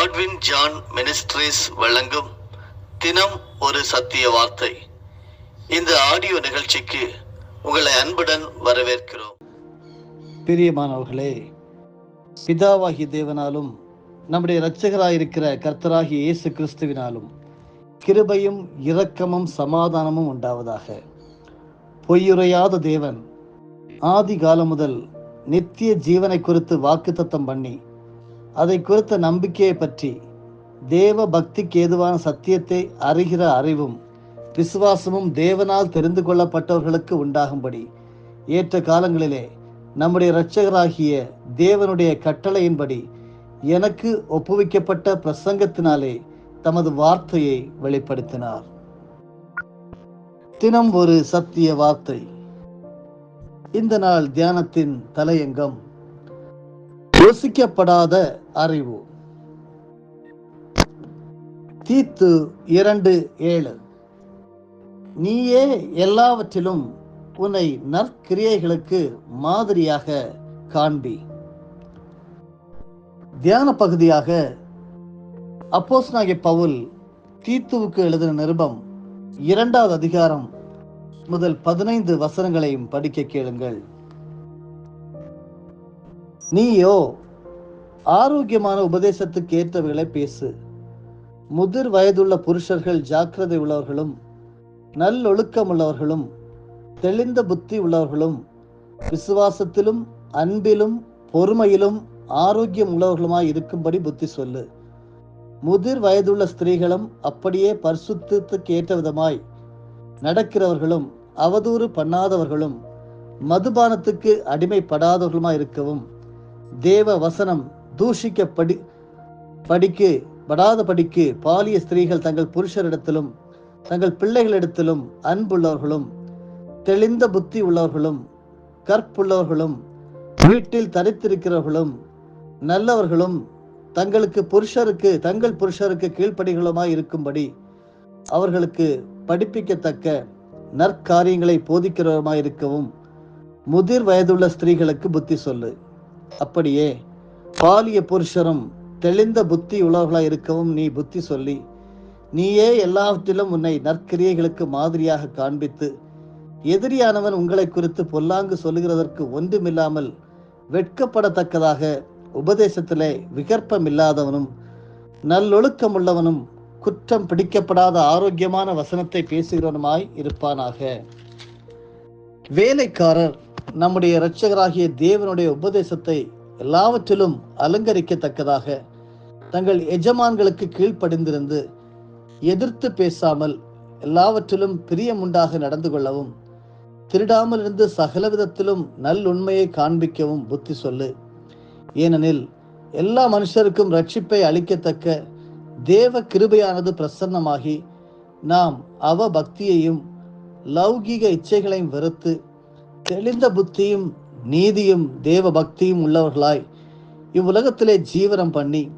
Godwin John ministries வழங்கும் தினம் ஒரு சத்திய வார்த்தை. இந்த ஆடியோ நிகழ்ச்சிக்கு உங்களை அன்புடன் வரவேற்கிறோம். பிரியமானவர்களே பிதாவாகி தேவனாலும் நம்முடைய இரட்சகராயிருக்கிற கர்த்தராகிய இயேசு கிறிஸ்துவினாலும் கிருபையும் இரக்கமும் சமாதானமும் உண்டாவதாக. பொய்யுரையாத தேவன் ஆதி காலம் முதல் நித்திய ஜீவனை குறித்து வாக்குத்தத்தம் பண்ணி அதை குறித்த நம்பிக்கையை பற்றி தேவ பக்திக்கு ஏதுவான சத்தியத்தை அறிகிற அறிவும் விசுவாசமும் தேவனால் தெரிந்து கொள்ளப்பட்டவர்களுக்கு உண்டாகும்படி ஏற்ற காலங்களிலே நம்முடைய இரட்சகராகிய தேவனுடைய கட்டளையின்படி எனக்கு ஒப்புவிக்கப்பட்ட பிரசங்கத்தினாலே தமது வார்த்தையை வெளிப்படுத்தினார். தினம் ஒரு சத்திய வார்த்தை. இந்த நாள் தியானத்தின் தலையங்கம். யோசிக்கப்படாத அறிவு. தீத்து இரண்டு ஏழு. நீயே எல்லாவற்றிலும் உன்னை நற்கிரியைகளுக்கு மாதிரியாக காண்பி. தியான பகுதியாக அப்போஸ் நாகி பவுல் தீத்துவுக்கு எழுதின நிருபம் இரண்டாவது அதிகாரம் முதல் பதினைந்து வசனங்களையும் படிக்க கேளுங்கள். நீயோ ஆரோக்கியமான உபதேசத்துக்கு ஏற்றவைகளை பேசு. முதிர் வயதுள்ள புருஷர்கள் ஜாக்கிரதை உள்ளவர்களும் நல்லொழுக்கம் உள்ளவர்களும் தெளிந்த புத்தி உள்ளவர்களும் விசுவாசத்திலும் அன்பிலும் பொறுமையிலும் ஆரோக்கியம் உள்ளவர்களுமாய் இருக்கும்படி புத்தி சொல்லு. முதிர் வயதுள்ள ஸ்திரீகளும் அப்படியே பரிசுத்திற்கு ஏற்ற விதமாய் நடக்கிறவர்களும் அவதூறு பண்ணாதவர்களும் மதுபானத்துக்கு அடிமைப்படாதவர்களுமாய் இருக்கவும். தேவ வசனம் தூஷிக்கப்படி படிக்கு படாத படிக்கு பாலிய ஸ்திரீகள் தங்கள் புருஷரிடத்திலும் தங்கள் பிள்ளைகளிடத்திலும் அன்புள்ளவர்களும் தெளிந்த புத்தி உள்ளவர்களும் கற்புள்ளவர்களும் வீட்டில் தரித்திருக்கிறவர்களும் நல்லவர்களும் தங்களுக்கு புருஷருக்கு தங்கள் புருஷருக்கு கீழ்ப்படிகளுமாய் இருக்கும்படி அவர்களுக்கு படிப்பிக்கத்தக்க நற்காரியங்களை போதிக்கிறவருமாய் இருக்கவும் முதிர் வயதுள்ள ஸ்திரீகளுக்கு புத்தி சொல்லு. அப்படியே பாலிய புருஷரும் தெளிந்த புத்தி உள்ளவர்களாய் இருக்கவும் நீ புத்தி சொல்லி நீயே எல்லாவற்றிலும் உன்னை நற்கிரியைகளுக்கு மாதிரியாக காண்பித்து எதிரியானவன் உங்களை குறித்து பொல்லாங்கு சொல்லுகிறதற்கு ஒன்றுமில்லாமல் வெட்கப்படத்தக்கதாக உபதேசத்திலே விகற்பமில்லாதவனும் நல்லொழுக்கம் உள்ளவனும் குற்றம் பிடிக்கப்படாத ஆரோக்கியமான வசனத்தை பேசுகிறவனுமாய் இருப்பானாக. வேலைக்காரர் நம்முடைய இரட்சகராகிய தேவனுடைய உபதேசத்தை எல்லாவற்றிலும் அலங்கரிக்கத்தக்கதாக தங்கள் எஜமான்களுக்கு கீழ்ப்படிந்திருந்து எதிர்த்து பேசாமல் எல்லாவற்றிலும் பிரியமுண்டாக நடந்து கொள்ளவும் திருடாமல் இருந்து சகலவிதத்திலும் நல்லுண்மையை காண்பிக்கவும் புத்தி சொல்லு. ஏனெனில் எல்லா மனுஷருக்கும் ரட்சிப்பை அளிக்கத்தக்க தேவ கிருபையானது பிரசன்னமாகி நாம் அவ பக்தியையும் லௌகீக இச்சைகளையும் வெறுத்து தெளிந்த புத்தியும் நீதியும் தேவ பக்தியும் உள்ளவர்களாய் இவ்வுலகத்திலே ஜீவனம் பண்ணி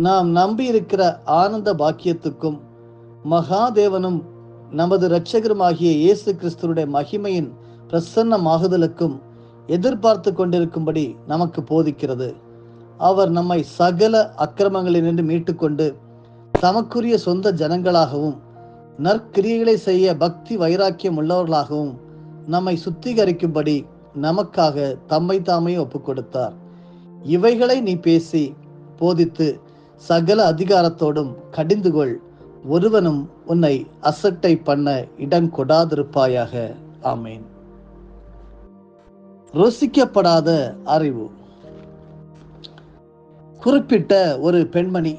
நாம் நம்பியிருக்கிற ஆனந்த பாக்கியத்துக்கும் மகாதேவனும் நமது இரட்சகருமாகிய இயேசு கிறிஸ்துருடைய மகிமையின் பிரசன்னமாகுதலுக்கும் எதிர்பார்த்து கொண்டிருக்கும்படி நமக்கு போதிக்கிறது. அவர் நம்மை சகல அக்கிரமங்களிலிருந்து மீட்டுக்கொண்டு தமக்குரிய சொந்த ஜனங்களாகவும் நற்கிரியைகளை செய்ய பக்தி வைராக்கியம் உள்ளவர்களாகவும் நம்மை சுத்திகரிக்கும்படி நமக்காக தம்மை தாமே ஒப்புக் கொடுத்தார் இவைகளை நீ பேசி போதித்து சகல அதிகாரத்தோடும் கடிந்து கொள் ஒருவனும் உன்னை அசட்டை பண்ண இடம் கொடாதிருப்பாயாக. ஆமேன். ருசிக்கப்படாத அறிவு. குறிப்பிட்ட ஒரு பெண்மணி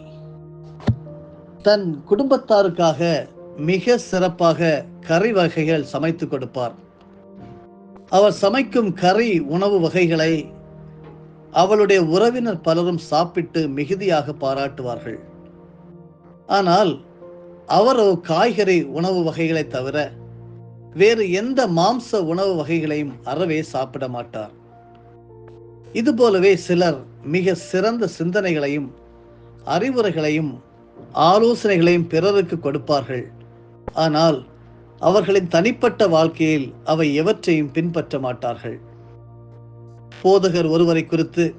தன் குடும்பத்தாருக்காக மிக சிறப்பாக கறி வகைகள் சமைத்து கொடுப்பார். அவர் சமைக்கும் கறி உணவு வகைகளை அவளுடைய உறவினர் பலரும் சாப்பிட்டு மிகுதியாக பாராட்டுவார்கள். ஆனால் அவரோ காய்கறி உணவு வகைகளை தவிர வேறு எந்த மாம்ச உணவு வகைகளையும் அறவே சாப்பிட மாட்டார். இது போலவே சிலர் மிக சிறந்த சிந்தனைகளையும் அறிவுரைகளையும் ஆலோசனைகளையும் பிறருக்கு கொடுப்பார்கள். ஆனால் அவர்களின் தனிப்பட்ட வாழ்க்கையில் அவை எவற்றையும் பின்பற்ற மாட்டார்கள். போதகர் ஒருவரை குறித்து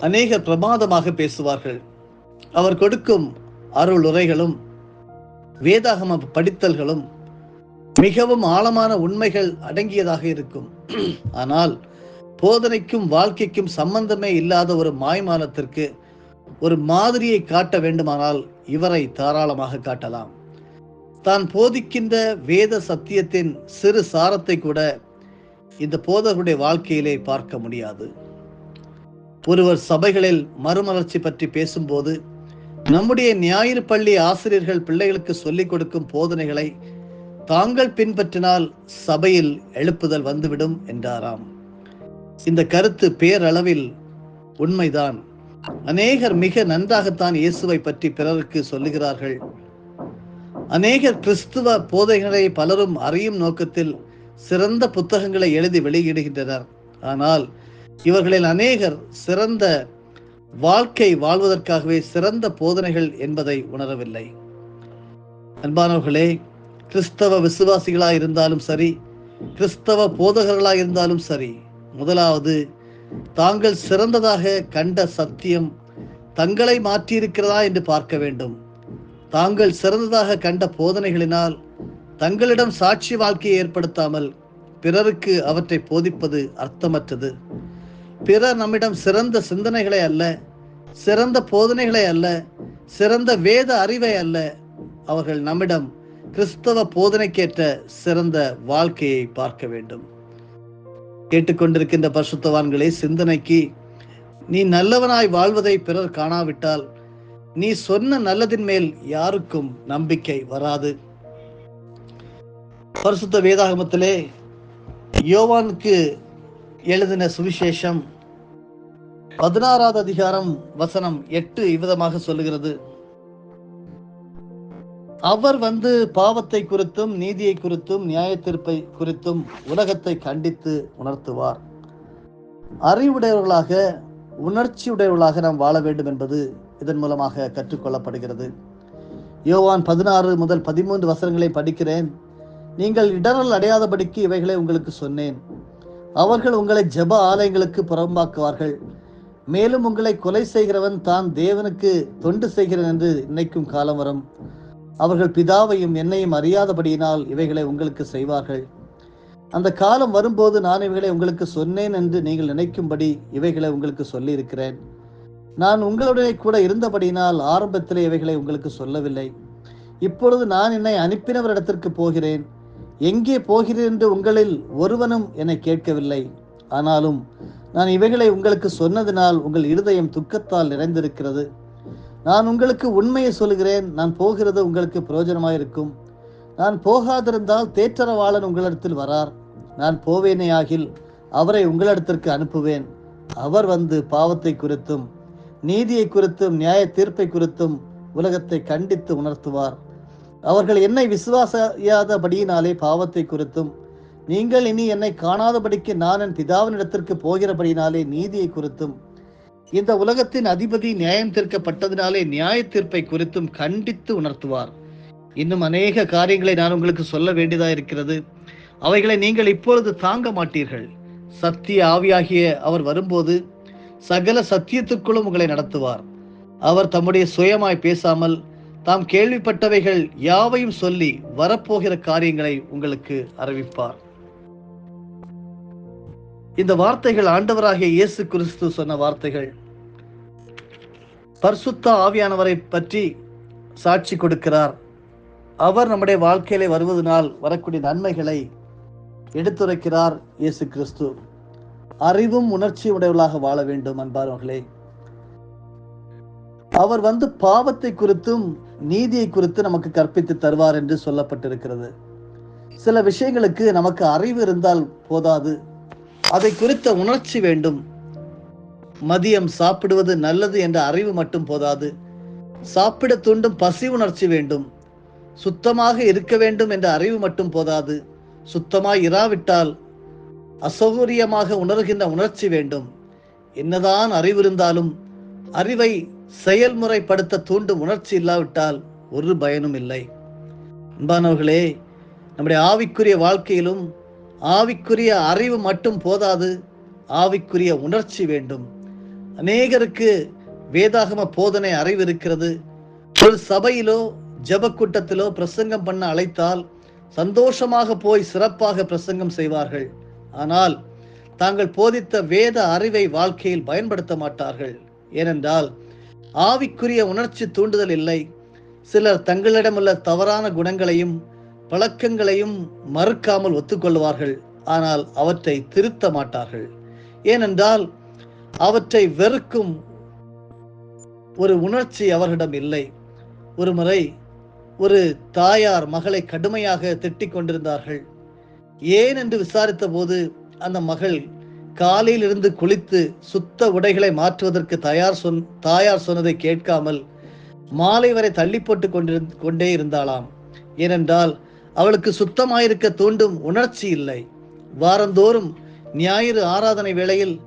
அநேகர் பிரமாதமாக பேசுவார்கள். அவர் கொடுக்கும் அருள் உரைகளும் வேதாகம படித்தல்களும் மிகவும் ஆழமான உண்மைகள் அடங்கியதாக இருக்கும். ஆனால் போதனைக்கும் வாழ்க்கைக்கும் சம்பந்தமே இல்லாத ஒரு மாய்மானத்திற்கு ஒரு மாதிரியை காட்ட வேண்டுமானால் இவரை தாராளமாக காட்டலாம். தான் போதிக்கின்ற வேத சத்தியத்தின் சிறு சாரத்தை கூட இந்த போதகருடைய வாழ்க்கையிலே பார்க்க முடியாது. ஒருவர் சபைகளில் மறுமலர்ச்சி பற்றி பேசும்போது நம்முடைய ஞாயிறு பள்ளி ஆசிரியர்கள் பிள்ளைகளுக்கு சொல்லிக் கொடுக்கும் போதனைகளை தாங்கள் பின்பற்றினால் சபையில் எழுப்புதல் வந்துவிடும் என்றாராம். இந்த கருத்து பேரளவில் உண்மைதான். அநேகர் மிக நன்றாகத்தான் இயேசுவை பற்றி பிறருக்கு சொல்லுகிறார்கள். அநேகர் கிறிஸ்துவ போதைகளை பலரும் அறியும் நோக்கத்தில் சிறந்த புத்தகங்களை எழுதி வெளியிடுகின்றனர். ஆனால் இவர்களில் அநேகர் சிறந்த வாழ்க்கை வாழ்வதற்காகவே சிறந்த போதனைகள் என்பதை உணரவில்லை. அன்பானவர்களே கிறிஸ்தவ விசுவாசிகளாக இருந்தாலும் சரி கிறிஸ்தவ போதகர்களாக இருந்தாலும் சரி முதலாவது தாங்கள் சிறந்ததாக கண்ட சத்தியம் தங்களை மாற்றியிருக்கிறதா என்று பார்க்க வேண்டும். தாங்கள் சிறந்ததாக கண்ட போதனைகளினால் தங்களிடம் சாட்சி வாழ்க்கையை ஏற்படுத்தாமல் பிறருக்கு அவற்றை போதிப்பது அர்த்தமற்றது. பிறர் நம்மிடம் சிறந்த சிந்தனைகளை அல்ல சிறந்த போதனைகளை அல்ல சிறந்த வேத அறிவை அல்ல. அவர்கள் நம்மிடம் கிறிஸ்தவ போதனைக்கேற்ற சிறந்த வாழ்க்கையை பார்க்க வேண்டும். கேட்டுக்கொண்டிருக்கின்ற பரிசுத்தவான்களே சிந்தனைக்கு நீ நல்லவனாய் வாழ்வதை பிறர் காணாவிட்டால் நீ சொன்ன நல்லதின் மேல் யாருக்கும் நம்பிக்கை வராது. பரிசுத்த வேதாகமத்திலே யோவானுக்கு எழுதின சுவிசேஷம் பதினாறாவது அதிகாரம் வசனம் எட்டு இவ்விதமாக சொல்லுகிறது. அவர் வந்து பாவத்தை குறித்தும் நீதியை குறித்தும் நியாயத்தீர்ப்பை குறித்தும் உலகத்தை கண்டித்து உணர்த்துவார். அறிவுடையவர்களாக உணர்ச்சியுடையவர்களாக நாம் வாழ வேண்டும் என்பது இதன் மூலமாக கற்றுக்கொள்ளப்படுகிறது. யோவான் பதினாறு முதல் பதிமூன்று வசனங்களை படிக்கிறேன். நீங்கள் இடரல் அடையாதபடிக்கு இவைகளை உங்களுக்கு சொன்னேன். அவர்கள் உங்களை ஜெப ஆலயங்களுக்கு புறம்பாக்குவார்கள். மேலும் உங்களை கொலை செய்கிறவன் தான் தேவனுக்கு தொண்டு செய்கிறேன் என்று நினைக்கும் காலம் வரும். அவர்கள் பிதாவையும் என்னையும் அறியாதபடியினால் இவைகளை உங்களுக்கு செய்வார்கள். அந்த காலம் வரும்போது நான் இவைகளை உங்களுக்கு சொன்னேன் என்று நீங்கள் நினைக்கும்படி இவைகளை உங்களுக்கு சொல்லியிருக்கிறேன். நான் உங்களுடனே கூட இருந்தபடியினால் ஆரம்பத்திலே இவைகளை உங்களுக்கு சொல்லவில்லை. இப்பொழுது நான் என்னை அனுப்பினவரிடத்திற்கு போகிறேன். எங்கே போகிறேன் என்று உங்களில் ஒருவனும் என்னை கேட்கவில்லை. ஆனாலும் நான் இவைகளை உங்களுக்கு சொன்னதினால் உங்கள் இருதயம் துக்கத்தால் நிறைந்திருக்கிறது. நான் உங்களுக்கு உண்மையை சொல்கிறேன் நான் போகிறது உங்களுக்கு பிரயோஜனமாயிருக்கும். நான் போகாதிருந்தால் தேற்றரவாளன் உங்களிடத்தில் வரார். நான் போவேனே ஆகில் அவரை உங்களிடத்திற்கு அனுப்புவேன். அவர் வந்து பாவத்தை குறித்தும் நீதியை குறித்தும் நியாய தீர்ப்பை குறித்தும் உலகத்தை கண்டித்து உணர்த்துவார். அவர்கள் என்னை விசுவாசியாதபடியினாலே பாவத்தை குறித்தும் நீங்கள் இனி என்னை காணாதபடிக்கு நான் என் பிதாவினிடத்திற்கு போகிறபடியினாலே நீதியை குறித்தும் இந்த உலகத்தின் அதிபதி நியாயம் தீர்க்கப்பட்டதினாலே நியாய தீர்ப்பை குறித்தும் கண்டித்து உணர்த்துவார். இன்னும் அநேக காரியங்களை நான் உங்களுக்கு சொல்ல வேண்டியதாக இருக்கிறது அவைகளை நீங்கள் இப்பொழுது தாங்க மாட்டீர்கள். சத்திய ஆவியாகிய அவர் வரும்போது சகல சத்தியத்துக்குள்ளும் உங்களை நடத்துவார். அவர் தம்முடைய சுயமாய் பேசாமல் தாம் கேள்விப்பட்டவைகள் யாவையும் சொல்லி வரப்போகிற காரியங்களை உங்களுக்கு அறிவிப்பார். இந்த வார்த்தைகள் ஆண்டவராகிய இயேசு கிறிஸ்து சொன்ன வார்த்தைகள். பர்சுத்த ஆவியானவரை பற்றி சாட்சி கொடுக்கிறார். அவர் நம்முடைய வாழ்க்கையிலே வருவதனால் வரக்கூடிய நன்மைகளை எடுத்துரைக்கிறார் இயேசு கிறிஸ்து. அறிவும் உணர்ச்சி உடையவர்களாக வாழ வேண்டும் அன்பார்களே அவர் வந்து பாவத்தை குறித்தும் நீதியை குறித்து நமக்கு கற்பித்து தருவார் என்று சொல்லப்பட்டிருக்கிறது. சில விஷயங்களுக்கு நமக்கு அறிவு இருந்தால் போதாது. அதை குறித்த உணர்ச்சி வேண்டும். மதியம் சாப்பிடுவது நல்லது என்ற அறிவு மட்டும் போதாது. சாப்பிட தூண்டும் பசி உணர்ச்சி வேண்டும். சுத்தமாக இருக்க வேண்டும் என்ற அறிவு மட்டும் போதாது. சுத்தமாய் இராவிட்டால் அசௌகரியமாக உணர்கின்ற உணர்ச்சி வேண்டும். என்னதான் அறிவு இருந்தாலும் அறிவை செயல்முறைப்படுத்த தூண்டும் உணர்ச்சி இல்லாவிட்டால் ஒரு பயனும் இல்லை. அன்பானவர்களே நம்முடைய ஆவிக்குரிய வாழ்க்கையிலும் ஆவிக்குரிய அறிவு மட்டும் போதாது ஆவிக்குரிய உணர்ச்சி வேண்டும். அநேகருக்கு வேதாகம போதனை அறிவு இருக்கிறது. ஒரு சபையிலோ ஜெப கூட்டத்திலோ பிரசங்கம் பண்ண அழைத்தால் சந்தோஷமாக போய் சிறப்பாக பிரசங்கம் செய்வார்கள். ஆனால் தாங்கள் போதித்த வேத அறிவை வாழ்க்கையில் பயன்படுத்த மாட்டார்கள். ஏனென்றால் ஆவிக்குரிய உணர்ச்சி தூண்டுதல் இல்லை. சிலர் தங்களிடமுள்ள தவறான குணங்களையும் பழக்கங்களையும் மறுக்காமல் ஒத்துக்கொள்வார்கள். ஆனால் அவற்றை திருத்த மாட்டார்கள். ஏனென்றால் அவற்றை வெறுக்கும் ஒரு உணர்ச்சி அவர்களிடம் இல்லை. ஒரு முறை ஒரு தாயார் மகளை கடுமையாக திட்டிக் கொண்டிருந்தார்கள். ஏன் என்று விசாரித்த போது அந்த மகள் காலையிலிருந்து குளித்து சுத்த உடைகளை மாற்றுவதற்கு தயார் சொன் தாயார் சொன்னதை கேட்காமல் மாலை வரை தள்ளி போட்டு கொண்டிருந்து கொண்டே இருந்தாளாம். ஏனென்றால் அவளுக்கு சுத்தமாயிருக்க தூண்டும் உணர்ச்சி இல்லை. வாரந்தோறும் ஞாயிறு ஆராதனை வேளையில்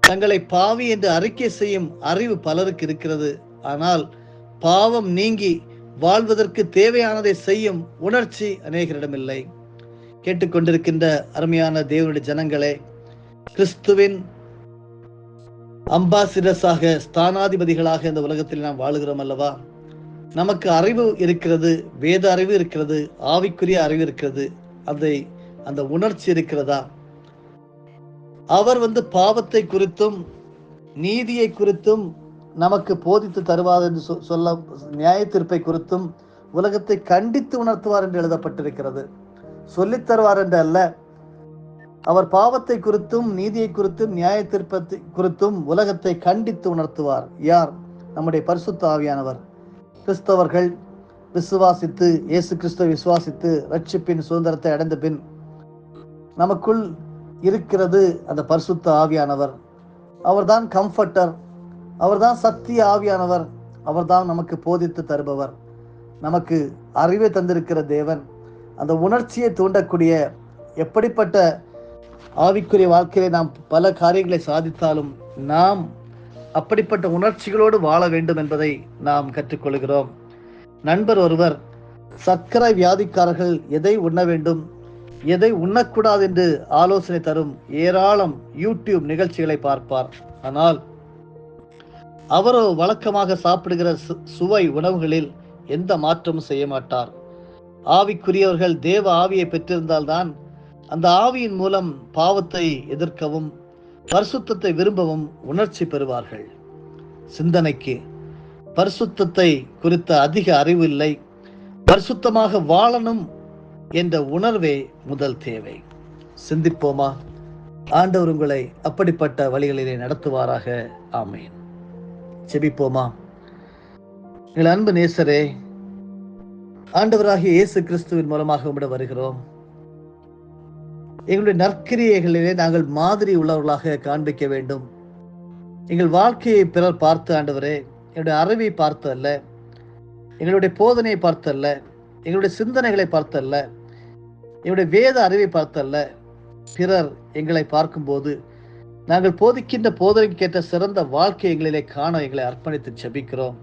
தங்களை பாவி என்று அறிக்கை செய்யும் அறிவு பலருக்கு இருக்கிறது. ஆனால் பாவம் நீங்கி வாழ்வதற்கு தேவையானதை செய்யும் உணர்ச்சி அநேகரிடமில்லை. கேட்டுக்கொண்டிருக்கின்ற அருமையான தேவனுடைய ஜனங்களே கிறிஸ்துவின் அம்பாசிடர்ஸாக ஸ்தானாதிபதிகளாக இந்த உலகத்தில் நாம் வாழுகிறோம் அல்லவா? நமக்கு அறிவு இருக்கிறது வேத அறிவு இருக்கிறது ஆவிக்குரிய அறிவு இருக்கிறது அதை அந்த உணர்ச்சி இருக்கிறதா? அவர் வந்து பாவத்தை குறித்தும் நீதியை குறித்தும் நமக்கு போதித்து தருவார் என்று சொ- சொல்ல நியாயத்தீர்ப்பை குறித்தும் உலகத்தை கண்டித்து உணர்த்துவார் என்று எழுதப்பட்டிருக்கிறது. சொல்லித் தருவார் என்று அல்ல அவர் பாவத்தை குறித்தும் நீதியை குறித்தும் நியாய தீர்ப்பத்தை குறித்தும் உலகத்தை கண்டித்து உணர்த்துவார். யார்? நம்முடைய பரிசுத்த ஆவியானவர். கிறிஸ்தவர்கள் விசுவாசித்து இயேசு கிறிஸ்துவை விசுவாசித்து ரட்சிப்பின் சுதந்திரத்தை அடைந்த பின் நமக்குள் இருக்கிறது அந்த பரிசுத்த ஆவியானவர். அவர்தான் கம்ஃபர்டர். அவர்தான் சத்திய ஆவியானவர். அவர்தான் நமக்கு போதித்து தருபவர். நமக்கு அறிவை தந்திருக்கிற தேவன். அந்த உணர்ச்சியை தூண்டக்கூடிய எப்படிப்பட்ட ஆவிக்குரிய வாழ்க்கையிலே நாம் பல காரியங்களை சாதித்தாலும் நாம் அப்படிப்பட்ட உணர்ச்சிகளோடு வாழ வேண்டும் என்பதை நாம் கற்றுக்கொள்கிறோம். நண்பர் ஒருவர் சர்க்கரை வியாதிக்காரர்கள் எதை உண்ண வேண்டும் எதை உண்ணக்கூடாது என்று ஆலோசனை தரும் ஏராளம் யூடியூப் நிகழ்ச்சிகளை பார்ப்பார். ஆனால் அவரோ வழக்கமாக சாப்பிடுகிற சு- சுவை உணவுகளில் எந்த மாற்றமும் செய்ய மாட்டார். ஆவிக்குரியவர்கள் தேவ ஆவியை பெற்றிருந்தால்தான் அந்த ஆவியின் மூலம் பாவத்தை எதிர்க்கவும் பரிசுத்தத்தை விரும்பவும் உணர்ச்சி பெறுவார்கள். சிந்தனைக்கு பரிசுத்தத்தை குறித்த அதிக அறிவு இல்லை. பரிசுத்தமாக வாழணும் என்ற உணர்வே முதல் தேவை. சிந்திப்போமா? ஆண்டவர் உங்களை அப்படிப்பட்ட வழிகளிலே நடத்துவாராக. ஆமேன். செபிப்போமா? எங்கள் அன்பு நேசரே ஆண்டவராகிய இயேசு கிறிஸ்துவின் மூலமாக உம்மிடம் வருகிறோம். எங்களுடைய நற்கிரியைகளிலே நாங்கள் மாதிரி உள்ளவர்களாக காண்பிக்க வேண்டும். எங்கள் வாழ்க்கையை பிறர் பார்த்து ஆண்டவரே எங்களுடைய அறிவை பார்த்து அல்ல எங்களுடைய போதனையை பார்த்து அல்ல எங்களுடைய சிந்தனைகளை பார்த்து அல்ல எங்களுடைய வேத அறிவை பார்த்து அல்ல பிறர் எங்களை பார்க்கும்போது நாங்கள் போதிக்கின்ற போதனைக்கு கேட்ட சிறந்த வாழ்க்கை எங்களிலே காண எங்களை அர்ப்பணித்து செபிக்கிறோம்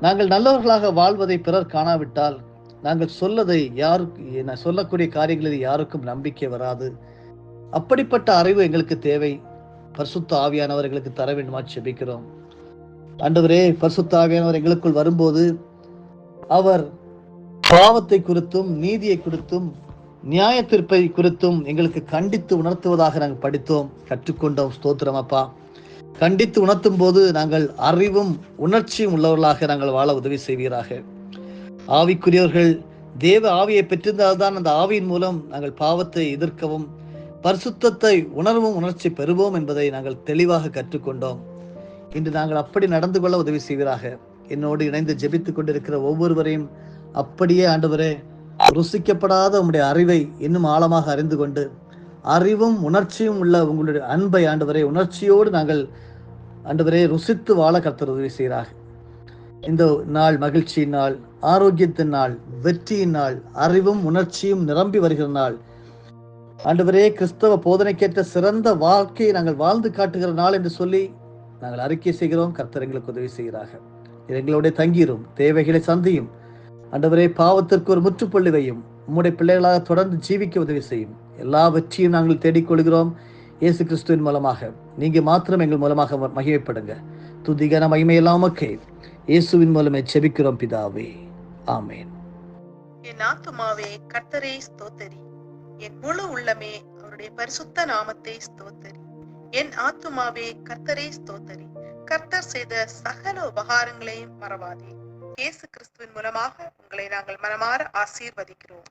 நாங்கள் நல்லவர்களாக வாழ்வதை பிறர் காணாவிட்டால் நாங்கள் சொல்லதை யாருக்கு நான் சொல்லக்கூடிய காரியங்களில் யாருக்கும் நம்பிக்கை வராது. அப்படிப்பட்ட அறிவு எங்களுக்கு தேவை. பரிசுத்த ஆவியானவர் எங்களுக்கு தர வேண்டுமா செபிக்கிறோம். ஆண்டவரே பரிசுத்த ஆவியானவர் எங்களுக்குள் வரும்போது அவர் பாவத்தை குறித்தும் நீதியை குறித்தும் நியாயத்திற்பை குறித்தும் எங்களுக்கு கண்டித்து உணர்த்துவதாக நாங்கள் படித்தோம். கற்றுக்கொண்டோம். ஸ்தோத்திரம் அப்பா. கண்டித்து உணர்த்தும் போது நாங்கள் அறிவும் உணர்ச்சியும் உள்ளவர்களாக நாங்கள் வாழ உதவி செய்வீராக. ஆவிக்குரியவர்கள் தேவ ஆவியை பெற்றிருந்தால்தான் அந்த ஆவியின் மூலம் நாங்கள் பாவத்தை எதிர்க்கவும் பரிசுத்தத்தை உணர்வும் உணர்ச்சி பெறுவோம் என்பதை நாங்கள் தெளிவாக கற்றுக்கொண்டோம். இன்று நாங்கள் அப்படி நடந்து கொள்ள உதவி செய்வீராக. என்னோடு இணைந்து ஜெபித்துக் கொண்டிருக்கிற ஒவ்வொருவரையும் அப்படியே ஆண்டவரே ருசிக்கப்படாத உம்முடைய அறிவை இன்னும் ஆழமாக அறிந்து கொண்டு அறிவும் உணர்ச்சியும் உள்ள உங்களுடைய அன்பை ஆண்டவரே உணர்ச்சியோடு நாங்கள் ஆண்டவரே ருசித்து வாழ கர்த்தர் உதவி செய்கிறார். இந்த நாள் மகிழ்ச்சியின் நாள் ஆரோக்கியத்தின் நாள் வெற்றியின் நாள் அறிவும் உணர்ச்சியும் நிரம்பி வருகிற நாள். ஆண்டவரே கிறிஸ்தவ போதனைக்கேற்ற சிறந்த வாழ்க்கையை நாங்கள் வாழ்ந்து காட்டுகிற நாள் என்று சொல்லி நாங்கள் அறிக்கை செய்கிறோம். கர்த்தர் எங்களுக்கு உதவி செய்கிறார்கள் இது எங்களோட தங்கிரும் தேவைகளை சந்தியும். ஆண்டவரே பாவத்திற்கு ஒரு முற்றுப்புள்ளி வையும். உம்முடைய பிள்ளைகளாக தொடர்ந்து ஜீவிக்க உதவி செய்யும். எல்லாவற்றையும் நாங்கள் தேடிக்கொள்கிறோம். இயேசு கிறிஸ்துவின் மூலமாக. நீங்கள் மாத்திரம் எங்கள் மூலமாக மகிமைப்படுங்க. துதிகன மகிமையெல்லாம் மக்கே இயேசுவின் மூலமே செபிக்கிறோம் பிதாவே. ஆமேன். என் ஆத்துமாவே கர்த்தரை ஸ்தோத்தரி. என் முழு உள்ளமே அவருடைய பரிசுத்த நாமத்தை ஸ்தோத்தரி. என் ஆத்துமாவே கர்த்தரை ஸ்தோத்தரி. கர்த்தர் செய்த சகல உபகாரங்களையும் மறவாதே. இயேசு கிறிஸ்துவின் மூலமாக உங்களை நாங்கள் மனமாற ஆசீர்வதிக்கிறோம்.